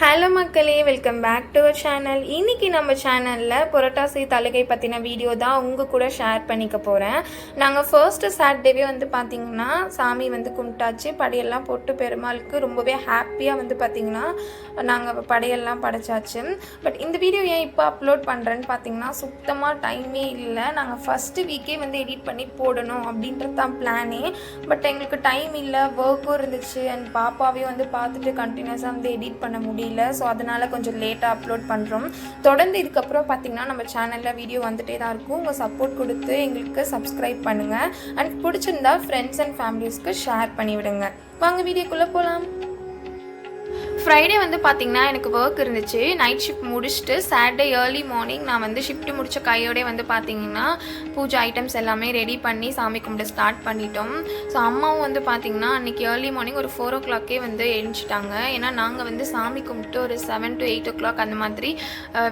Hello மக்களே welcome back to our channel. இன்னைக்கு நம்ம சேனலில் புரட்டாசி தலுகை பற்றின வீடியோ தான் உங்கள் கூட ஷேர் பண்ணிக்க போகிறேன் நாங்கள் ஃபர்ஸ்ட்டு சாட்டர்டேவே வந்து பார்த்திங்கன்னா சாமி வந்து கும்பிட்டாச்சு. படையெல்லாம் போட்டு பெருமாளுக்கு ரொம்பவே ஹாப்பியாக வந்து பார்த்திங்கன்னா நாங்கள் படையெல்லாம் படைச்சாச்சு. பட் இந்த வீடியோ ஏன் இப்போ அப்லோட் பண்ணுறேன்னு பார்த்தீங்கன்னா சுத்தமாக டைமே இல்லை. நாங்கள் ஃபஸ்ட்டு வீக்கே வந்து எடிட் பண்ணி போடணும் அப்படின்றது தான் பிளானே பட் எங்களுக்கு டைம் இல்லை ஒர்க்கும் இருந்துச்சு. அண்ட் பாப்பாவையும் வந்து பார்த்துட்டு கண்டினியூஸாக வந்து எடிட் பண்ண முடியும் முடியல. ஸோ அதனால் கொஞ்சம் லேட்டாக அப்லோட் பண்ணுறோம் தொடர்ந்து இதுக்கப்புறம் பார்த்தீங்கன்னா நம்ம சேனலில் வீடியோ வந்துட்டே தான் இருக்கும். உங்கள் சப்போர்ட் கொடுத்து எங்களுக்கு சப்ஸ்கிரைப் பண்ணுங்கள் அண்ட் பிடிச்சிருந்தா ஃப்ரெண்ட்ஸ் அண்ட் ஃபேமிலிஸ்க்கு ஷேர் பண்ணிவிடுங்க. வாங்க வீடியோக்குள்ளே போகலாம் ஃப்ரைடே வந்து பார்த்திங்கன்னா எனக்கு ஒர்க் இருந்துச்சு. நைட் ஷிஃப்ட் முடிச்சுட்டு சாட்டர்டே ஏர்லி மார்னிங் நான் வந்து ஷிஃப்ட் முடித்த கையோடே வந்து பார்த்திங்கன்னா பூஜை ஐட்டம்ஸ் எல்லாமே ரெடி பண்ணி சாமி கும்பிட்டு ஸ்டார்ட் பண்ணிட்டோம். ஸோ அம்மாவும் வந்து பார்த்திங்கன்னா அன்றைக்கி ஏர்லி மார்னிங் ஒரு ஃபோர் ஓ கிளாக்கே வந்து எழுந்துட்டாங்க. ஏன்னா நாங்கள் வந்து சாமி கும்பிட்டு ஒரு seven to eight o'clock அந்த மாதிரி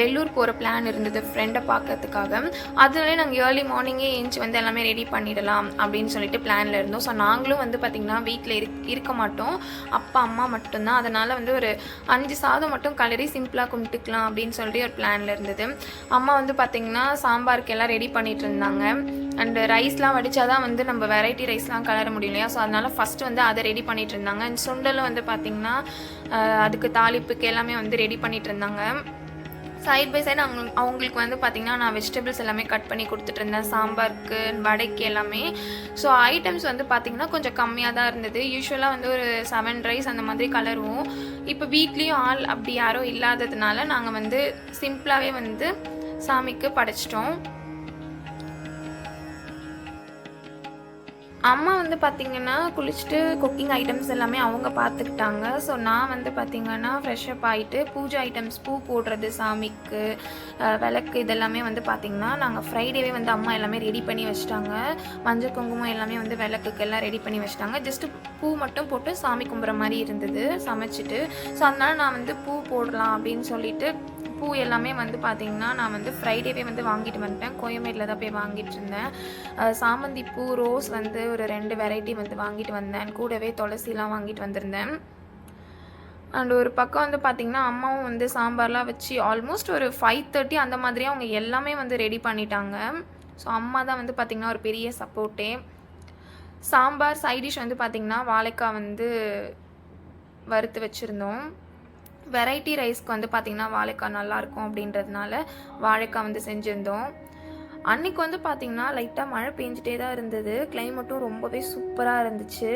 வெள்ளூர் போகிற பிளான் இருந்தது ஃப்ரெண்டை பார்க்கறதுக்காக அதனாலே நாங்கள் ஏர்லி மார்னிங்கே எழுந்துச்சி வந்து எல்லாமே ரெடி பண்ணிடலாம் அப்படின்னு சொல்லிட்டு பிளானில் இருந்தோம். ஸோ நாங்களும் வந்து பார்த்திங்கன்னா வீட்டில் இருக் இருக்க மாட்டோம். அப்பா அம்மா மட்டும்தான். அதனால் வந்து ஒரு அஞ்சு சாதம் மட்டும் கலரி சிம்பிளாக கும்பிட்டுக்கலாம் அப்படின்னு சொல்லி ஒரு பிளானில் இருந்தது. அம்மா வந்து பார்த்திங்கன்னா சாம்பாருக்கு எல்லாம் ரெடி பண்ணிட்டு இருந்தாங்க. அண்டு ரைஸ்லாம் வடிச்சாதான் வந்து நம்ம வெரைட்டி ரைஸ்லாம் கலர முடியும் இல்லையா? ஸோ அதனால் ஃபஸ்ட்டு வந்து அதை ரெடி பண்ணிட்டு இருந்தாங்க. அண்ட் சுண்டலும் வந்து பார்த்திங்கன்னா அதுக்கு தாளிப்புக்கு எல்லாமே வந்து ரெடி பண்ணிட்டு இருந்தாங்க. சைட் பை சைடு அவங்க அவங்களுக்கு வந்து பார்த்திங்கன்னா நான் வெஜிடபிள்ஸ் எல்லாமே கட் பண்ணி கொடுத்துட்டு இருந்தேன் சாம்பாருக்கு வடைக்கு எல்லாமே. ஸோ ஐட்டம்ஸ் வந்து பார்த்திங்கன்னா கொஞ்சம் கம்மியாக தான் இருந்தது. யூஸ்வலாக வந்து ஒரு செவன் ரைஸ் அந்த மாதிரி கலருவோம். இப்போ வீட்லேயும் ஆள் அப்படி யாரும் இல்லாததுனால நாங்கள் வந்து சிம்பிளாகவே வந்து சாமிக்கு படைச்சிட்டோம். அம்மா வந்து பார்த்திங்கன்னா குளிச்சுட்டு குக்கிங் ஐட்டம்ஸ் எல்லாமே அவங்க பார்த்துக்கிட்டாங்க ஸோ நான் வந்து பார்த்திங்கன்னா ஃப்ரெஷ்அப் ஆகிட்டு பூஜை ஐட்டம்ஸ் பூ போடுறது சாமிக்கு விளக்கு இதெல்லாமே வந்து பார்த்திங்கன்னா நாங்கள் ஃப்ரைடேவே வந்து அம்மா எல்லாமே ரெடி பண்ணி வச்சிட்டாங்க. மஞ்சள் குங்குமம் எல்லாமே வந்து விளக்குக்கு எல்லாம் ரெடி பண்ணி வச்சிட்டாங்க. ஜஸ்ட்டு பூ மட்டும் போட்டு சாமி கும்பிட்ற மாதிரி இருந்தது சமைச்சிட்டு. ஸோ அதனால் நான் வந்து பூ போடலாம் அப்படின்னு சொல்லிட்டு பூ எல்லாமே வந்து பார்த்திங்கன்னா நான் வந்து ஃப்ரைடேவே வந்து வாங்கிட்டு வந்துட்டேன். கோயம்பேட்டில் தான் போய் வாங்கிட்டு இருந்தேன். சாமந்தி பூ ரோஸ் வந்து ஒரு ரெண்டு வெரைட்டி வந்து வாங்கிட்டு வந்தேன். கூடவே துளசிலாம் வாங்கிட்டு வந்திருந்தேன். அண்ட் ஒரு பக்கம் வந்து பார்த்திங்கன்னா அம்மாவும் வந்து சாம்பார்லாம் வச்சு ஆல்மோஸ்ட் ஒரு ஃபைவ் தேர்ட்டி அந்த மாதிரியே அவங்க எல்லாமே வந்து ரெடி பண்ணிட்டாங்க. ஸோ அம்மா தான் வந்து பார்த்திங்கன்னா ஒரு பெரிய சப்போர்ட்டே சாம்பார் சைடிஷ் வந்து பார்த்திங்கன்னா வாழைக்காய் வந்து வறுத்து வச்சுருந்தோம். வெரைட்டி ரைஸ்க்கு வந்து பார்த்திங்கன்னா வாழைக்காய் நல்லாயிருக்கும் அப்படின்றதுனால வாழைக்காய் வந்து செஞ்சுருந்தோம். அன்னைக்கு வந்து பார்த்திங்கன்னா லைட்டாக மழை பெஞ்சிட்டே தான் இருந்தது. கிளைமேட்டும் ரொம்பவே சூப்பராக இருந்துச்சு.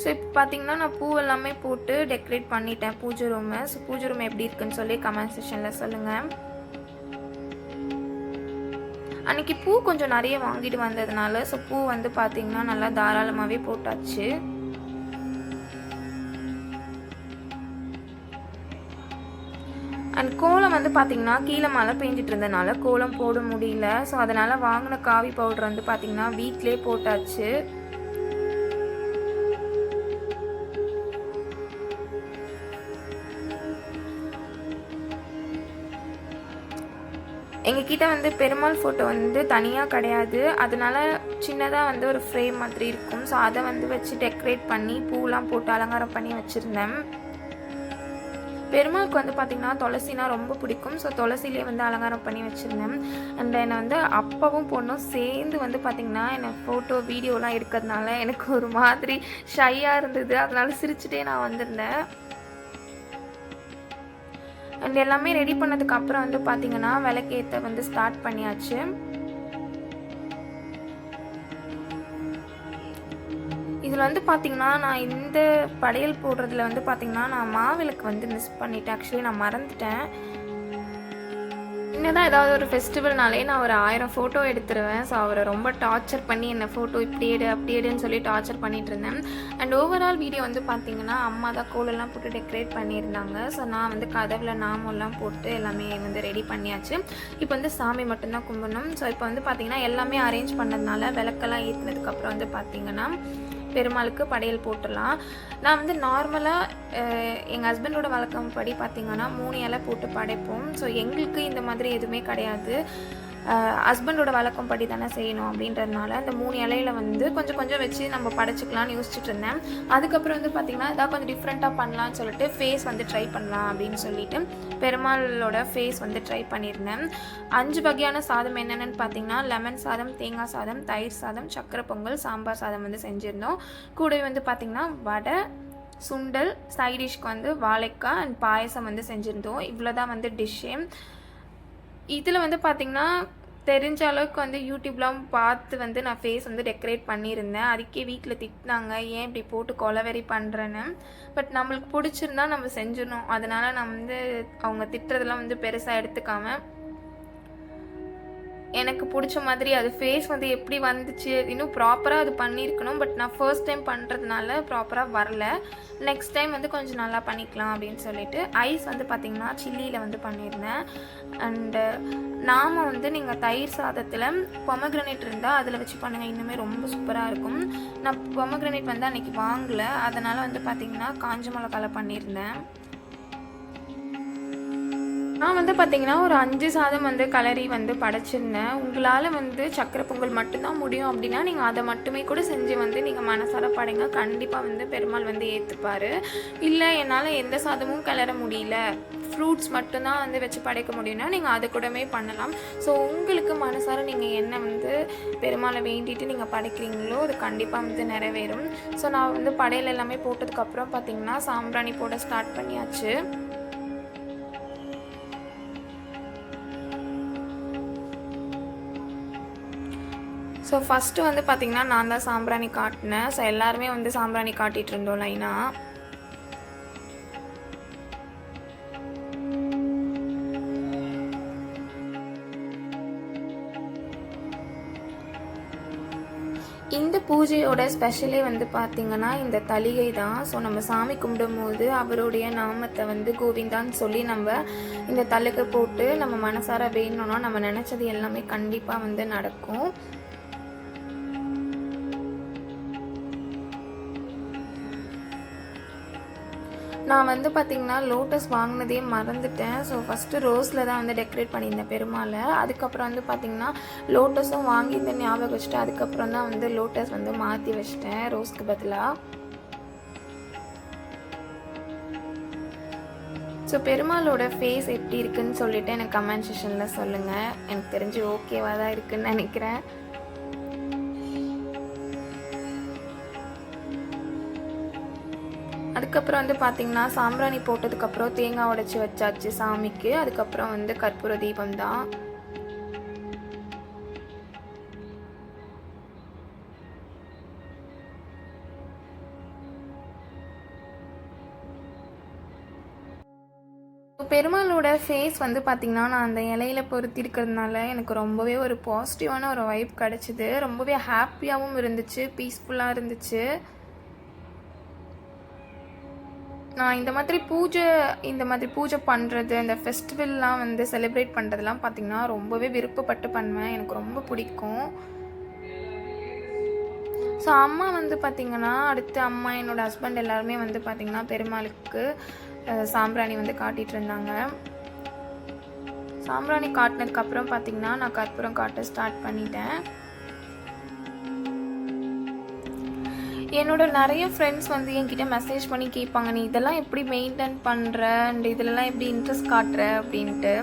ஸோ இப்போ பார்த்தீங்கன்னா நான் பூ எல்லாமே போட்டு டெக்கரேட் பண்ணிட்டேன். பூஜை ரூமை ஸோ பூஜை ரூம் எப்படி இருக்குன்னு சொல்லி கமெண்ட் செஷனில் சொல்லுங்கள் அன்னைக்கு பூ கொஞ்சம் நிறைய வாங்கிட்டு வந்ததுனால ஸோ பூ வந்து பார்த்திங்கன்னா நல்லா தாராளமாகவே போட்டாச்சு. அண்ட் கோலம் வந்து பார்த்தீங்கன்னா கீழே மழை பெஞ்சிட்டு இருந்தனால கோலம் போட முடியல. ஸோ அதனால் வாங்கின காவி பவுடர் வந்து பார்த்தீங்கன்னா வீட்டிலே போட்டாச்சு. எங்ககிட்ட வந்து பெருமாள் ஃபோட்டோ வந்து தனியாக கிடையாது. அதனால சின்னதாக வந்து ஒரு ஃப்ரேம் மாதிரி இருக்கும். ஸோ அதை வந்து வச்சு டெக்கரேட் பண்ணி பூலாம் போட்டு அலங்காரம் பண்ணி வச்சுருந்தேன். பெருமாளுக்கு வந்து பார்த்திங்கன்னா துளசினா ரொம்ப பிடிக்கும். ஸோ துளசிலே வந்து அலங்காரம் பண்ணி வச்சுருந்தேன். அண்ட் என்னை வந்து அப்பாவும் பொண்ணும் சேர்ந்து வந்து பார்த்திங்கன்னா என்னை ஃபோட்டோ வீடியோலாம் எடுக்கிறதுனால எனக்கு ஒரு மாதிரி ஷையாக இருந்தது. அதனால் சிரிச்சுட்டே நான் வந்திருந்தேன். அண்ட் எல்லாமே ரெடி பண்ணதுக்கு அப்புறம் வந்து பார்த்திங்கன்னா விளக்கேற்ற வந்து ஸ்டார்ட் பண்ணியாச்சு. இதில் வந்து பார்த்தீங்கன்னா நான் இந்த படையல் போடுறதுல வந்து பார்த்தீங்கன்னா நான் மாவிளக்கு வந்து மிஸ் பண்ணிட்டேன். ஆக்சுவலி நான் மறந்துட்டேன். என்னதான் ஏதாவது ஒரு ஃபெஸ்டிவல்னாலே நான் ஒரு ஆயிரம் ஃபோட்டோ எடுத்துருவேன். ஸோ அவரை ரொம்ப டார்ச்சர் பண்ணி என்னை ஃபோட்டோ இப்படி எடு அப்படி எடுன்னு சொல்லி டார்ச்சர் பண்ணிட்டு இருந்தேன். அண்ட் ஓவரால் வீடியோ வந்து பார்த்தீங்கன்னா அம்மா தான் கோலெல்லாம் போட்டு டெக்கரேட் பண்ணியிருந்தாங்க. ஸோ நான் வந்து கதவில் நாமெல்லாம் போட்டு எல்லாமே வந்து ரெடி பண்ணியாச்சு. இப்போ வந்து சாமி மட்டும்தான் கும்பிடணும். ஸோ இப்போ வந்து பார்த்தீங்கன்னா எல்லாமே அரேஞ்ச் பண்ணதுனால விளக்கெல்லாம் ஏற்றினதுக்கப்புறம் வந்து பார்த்தீங்கன்னா பெருமாளுக்கு படையல் போட்டுடலாம் நான் வந்து நார்மலாக எங்கள் ஹஸ்பண்டோட வழக்கம் படி பார்த்தீங்கன்னா மூணு இலை போட்டு படைப்போம். ஸோ எங்களுக்கு இந்த மாதிரி எதுவுமே கிடையாது. ஹஸ்பண்டோட வழக்கம் படி தானே செய்யணும் அப்படின்றதுனால அந்த மூணு இலையில வந்து கொஞ்சம் கொஞ்சம் வச்சு நம்ம படைச்சிக்கலாம்னு யோசிச்சுட்டு இருந்தேன். அதுக்கப்புறம் வந்து பார்த்திங்கன்னா ஏதாவது கொஞ்சம் டிஃப்ரெண்ட்டாக பண்ணலாம்னு சொல்லிட்டு ஃபேஸ் வந்து ட்ரை பண்ணலாம் அப்படின்னு சொல்லிட்டு பெருமாளோட ஃபேஸ் வந்து ட்ரை பண்ணியிருந்தேன். அஞ்சு வகையான சாதம் என்னென்னு பார்த்தீங்கன்னா லெமன் சாதம் தேங்காய் சாதம் தயிர் சாதம் சக்கரை பொங்கல் சாம்பார் சாதம் வந்து செஞ்சுருந்தோம். கூடவே வந்து பார்த்திங்கன்னா வடை சுண்டல் சைடிஷ்க்கு வந்து வாழைக்காய் அண்ட் பாயசம் வந்து செஞ்சுருந்தோம். இவ்வளோ தான் வந்து டிஷ்ஷே இதில் வந்து பார்த்திங்கன்னா தெரிஞ்ச அளவுக்கு வந்து யூடியூப்லாம் பார்த்து வந்து நான் ஃபேஸ் வந்து டெக்கரேட் பண்ணியிருந்தேன். அதுக்கே வீட்டில் திட்டினாங்க ஏன் இப்படி போட்டு கொலவெறி பண்ணுறேன்னு பட் நம்மளுக்கு பிடிச்சிருந்தா நம்ம செஞ்சிடணும். அதனால் நான் வந்து அவங்க திட்டுறதெல்லாம் வந்து பெருசாக எடுத்துக்காமல் எனக்கு பிடிச்ச மாதிரி அது ஃபேஸ் வந்து எப்படி வந்துச்சு இன்னும் ப்ராப்பராக அது பண்ணியிருக்கணும் பட் நான் ஃபர்ஸ்ட் டைம் பண்ணுறதுனால ப்ராப்பராக வரல. நெக்ஸ்ட் டைம் வந்து கொஞ்சம் நல்லா பண்ணிக்கலாம் அப்படின்னு சொல்லிட்டு ஐஸ் வந்து பார்த்திங்கன்னா சில்லியில் வந்து பண்ணியிருந்தேன். அண்டு நாம வந்து நீங்கள் தயிர் சாதத்தில் பொமக்ரனேட் இருந்தால் அதில் வச்சு பண்ணுங்கள் இன்னுமே ரொம்ப சூப்பராக இருக்கும். நான் பொமக்ரனேட் வந்து அன்றைக்கி வாங்கலை அதனால் வந்து பார்த்திங்கன்னா காஞ்ச மிளகால பண்ணியிருந்தேன். நான் வந்து பார்த்தீங்கன்னா ஒரு அஞ்சு சாதம் வந்து கலரி வந்து படைச்சிருந்தேன். உங்களால் வந்து சக்கரை பொங்கல் மட்டும்தான் முடியும் அப்படின்னா நீங்கள் அதை மட்டுமே கூட செஞ்சு வந்து நீங்கள் மனசார படைங்க. கண்டிப்பாக வந்து பெருமாள் வந்து ஏற்றுப்பார் இல்லை என்னால் எந்த சாதமும் கிளற முடியல. ஃப்ரூட்ஸ் மட்டும்தான் வந்து வச்சு படைக்க முடியும்னா நீங்கள் அதை கூடமே பண்ணலாம். ஸோ உங்களுக்கு மனசார நீங்கள் என்ன வந்து பெருமாளை வேண்டிட்டு நீங்கள் படைக்கிறீங்களோ அது கண்டிப்பாக வந்து நிறைவேறும். ஸோ நான் வந்து படையல் எல்லாமே போட்டதுக்கப்புறம் பார்த்தீங்கன்னா சாம்பிராணி போட ஸ்டார்ட் பண்ணியாச்சு. ஸோ ஃபஸ்ட்டு வந்து பார்த்திங்கன்னா நான் தான் சாம்பிராணி காட்டினேன். ஸோ எல்லாருமே வந்து சாம்பிராணி காட்டிகிட்டு இருந்தோம் லைனாக இந்த பூஜையோட ஸ்பெஷலே வந்து பார்த்திங்கன்னா இந்த தலிகை தான். ஸோ நம்ம சாமி கும்பிடும்போது அவருடைய நாமத்தை வந்து கோவிந்தான்னு சொல்லி நம்ம இந்த தலுகை போட்டு நம்ம மனசார வேணும்னா நம்ம நினச்சது எல்லாமே கண்டிப்பாக வந்து நடக்கும். நான் வந்து பார்த்திங்கன்னா லோட்டஸ் வாங்கினதே மறந்துட்டேன். ஸோ ஃபஸ்ட்டு ரோஸில் தான் வந்து டெக்கரேட் பண்ணியிருந்தேன் பெருமாளை. அதுக்கப்புறம் வந்து பார்த்திங்கன்னா லோட்டஸும் வாங்கியிருந்த ஞாபகம் வச்சுட்டு அதுக்கப்புறம் தான் வந்து லோட்டஸ் வந்து மாற்றி வச்சிட்டேன் ரோஸ்க்கு பதிலாக ஸோ பெருமாளோட ஃபேஸ் எப்படி இருக்குன்னு சொல்லிட்டு எனக்கு கமெண்ட் செஷனில் சொல்லுங்கள் எனக்கு தெரிஞ்சு ஓகேவாக தான் இருக்குன்னு நினைக்கிறேன். அதுக்கப்புறம் வந்து பார்த்திங்கன்னா சாம்பிராணி போட்டதுக்கப்புறம் தேங்காய் உடச்சி வச்சாச்சு சாமிக்கு. அதுக்கப்புறம் வந்து கற்பூர தீபம் தான். பெருமாளோட ஃபேஸ் வந்து பார்த்திங்கன்னா நான் அந்த இலையில பொருத்தி இருக்கிறதுனால எனக்கு ரொம்பவே ஒரு பாசிட்டிவான ஒரு வைப் கிடச்சிது. ரொம்பவே ஹாப்பியாகவும் இருந்துச்சு பீஸ்ஃபுல்லாக இருந்துச்சு. இந்த மாதிரி பூஜை இந்த மாதிரி பூஜை பண்ணுறது இந்த ஃபெஸ்டிவல்லாம் வந்து செலிப்ரேட் பண்ணுறதுலாம் பார்த்திங்கன்னா ரொம்பவே விருப்பப்பட்டு பண்ணுவேன். எனக்கு ரொம்ப பிடிக்கும். ஸோ அம்மா வந்து பார்த்திங்கன்னா அடுத்து அம்மா என்னோடய ஹஸ்பண்ட் எல்லாருமே வந்து பார்த்திங்கன்னா பெருமாளுக்கு சாம்பிராணி வந்து காட்டிகிட்டு இருந்தாங்க. சாம்பிராணி காட்டினதுக்கப்புறம் பார்த்திங்கன்னா நான் கற்பூரம் காட்ட ஸ்டார்ட் பண்ணிட்டேன். என்னோட நிறைய ஃப்ரெண்ட்ஸ் வந்து என்கிட்ட மெசேஜ் பண்ணி கேட்பாங்க நீ இதெல்லாம் எப்படி மெயின்டைன் பண்ணுற அண்ட் இதிலலாம் எப்படி இன்ட்ரெஸ்ட் காட்டுற? அப்படின்ட்டு.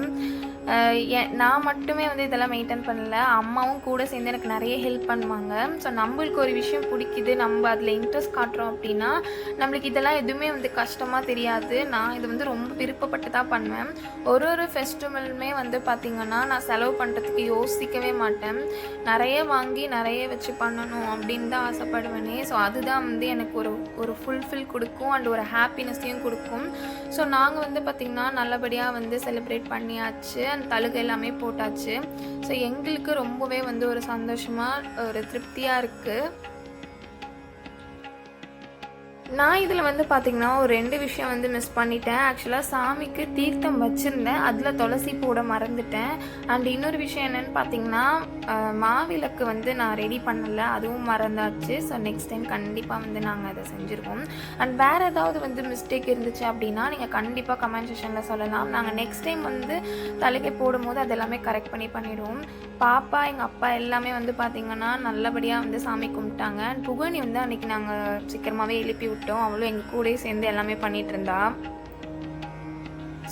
நான் மட்டுமே வந்து இதெல்லாம் மெயின்டைன் பண்ணல. அம்மாவும் கூட சேர்ந்து எனக்கு நிறைய ஹெல்ப் பண்ணுவாங்க. ஸோ நம்மளுக்கு ஒரு விஷயம் பிடிக்குது நம்ம அதில் இன்ட்ரெஸ்ட் காட்டுறோம் அப்படின்னா நம்மளுக்கு இதெல்லாம் எதுவுமே வந்து கஷ்டமாக தெரியாது. நான் இது வந்து ரொம்ப விருப்பப்பட்டு தான் பண்ணுவேன். ஒரு ஒரு ஃபெஸ்டிவலுமே வந்து பார்த்திங்கன்னா நான் செலவு பண்ணுறதுக்கு யோசிக்கவே மாட்டேன். நிறைய வாங்கி நிறைய வச்சு பண்ணணும் அப்படின்னு தான் ஆசைப்படுவேனே. ஸோ அதுதான் வந்து எனக்கு ஒரு ஒரு ஃபுல்ஃபில் கொடுக்கும். அண்ட் ஒரு ஹாப்பினஸ்ஸையும் கொடுக்கும். ஸோ நாங்கள் வந்து பார்த்திங்கன்னா நல்லபடியாக வந்து செலிப்ரேட் பண்ணியாச்சு. அந்த தழுகு எல்லாமே போட்டாச்சு. ஸோ எங்களுக்கு ரொம்பவே வந்து ஒரு சந்தோஷமாக ஒரு திருப்தியாக இருக்குது நான் இதில் வந்து பார்த்திங்கன்னா ஒரு ரெண்டு விஷயம் வந்து மிஸ் பண்ணிட்டேன். ஆக்சுவலாக சாமிக்கு தீர்த்தம் வச்சுருந்தேன். அதில் துளசி போட மறந்துட்டேன். அண்ட் இன்னொரு விஷயம் என்னென்னு பார்த்தீங்கன்னா மாவிளக்கு வந்து நான் ரெடி பண்ணலை. அதுவும் மறந்தாச்சு. ஸோ நெக்ஸ்ட் டைம் கண்டிப்பாக வந்து நாங்கள் அதை செஞ்சுருவோம். அண்ட் வேறு ஏதாவது வந்து மிஸ்டேக் இருந்துச்சு அப்படின்னா நீங்கள் கண்டிப்பாக கமெண்ட் செஷனில் சொல்லலாம். நாங்கள் நெக்ஸ்ட் டைம் வந்து தலைக்கை போடும்போது அதெல்லாமே கரெக்ட் பண்ணி பண்ணிவிடுவோம் பாப்பா எங்கள் அப்பா எல்லாமே வந்து பார்த்திங்கன்னா நல்லபடியாக வந்து சாமி கும்பிட்டாங்க. புகனி வந்து அன்றைக்கி நாங்கள் சீக்கிரமாகவே எழுப்பி விட்டோம். அவளும் எங்கள் கூடயே சேர்ந்து எல்லாமே பண்ணிகிட்டு இருந்தாள்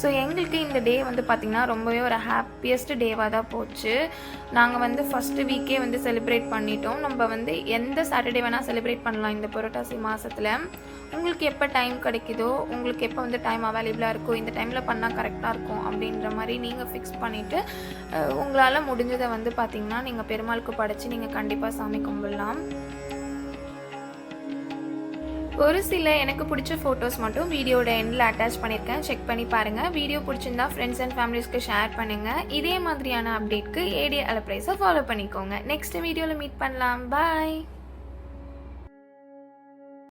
ஸோ எங்களுக்கு இந்த டே வந்து பார்த்திங்கன்னா ரொம்பவே ஒரு ஹாப்பியஸ்ட் டேவாக தான் போச்சு. நாங்கள் வந்து ஃபஸ்ட்டு வீக்கே வந்து செலிப்ரேட் பண்ணிட்டோம். நம்ம வந்து எந்த சாட்டர்டே வேணால் செலிப்ரேட் பண்ணலாம் இந்த புரட்டாசி மாதத்தில் உங்களுக்கு எப்போ டைம் கிடைக்குதோ உங்களுக்கு எப்போ வந்து டைம் அவைலபிளாக இருக்கோ இந்த டைமில் பண்ணால் கரெக்டாக இருக்கும் அப்படின்ற மாதிரி நீங்கள் ஃபிக்ஸ் பண்ணிவிட்டு உங்களால் முடிஞ்சதை வந்து பார்த்திங்கன்னா நீங்கள் பெருமாளுக்கு படைச்சி நீங்கள் கண்டிப்பாக சாமி கும்பிடலாம். ஒரு சில எனக்கு பிடிச்ச ஃபோட்டோஸ் மட்டும் வீடியோட எண்டில் அட்டாச் பண்ணியிருக்கேன். செக் பண்ணி பாருங்கள் வீடியோ பிடிச்சிருந்தா ஃப்ரெண்ட்ஸ் அண்ட் ஃபேமிலிஸ்க்கு ஷேர் பண்ணுங்கள் இதே மாதிரியான அப்டேட்க்கு ஏடிஏ அலப்ரைஸை ஃபாலோ பண்ணிக்கோங்க. நெக்ஸ்ட் வீடியோவில் மீட் பண்ணலாம். பாய்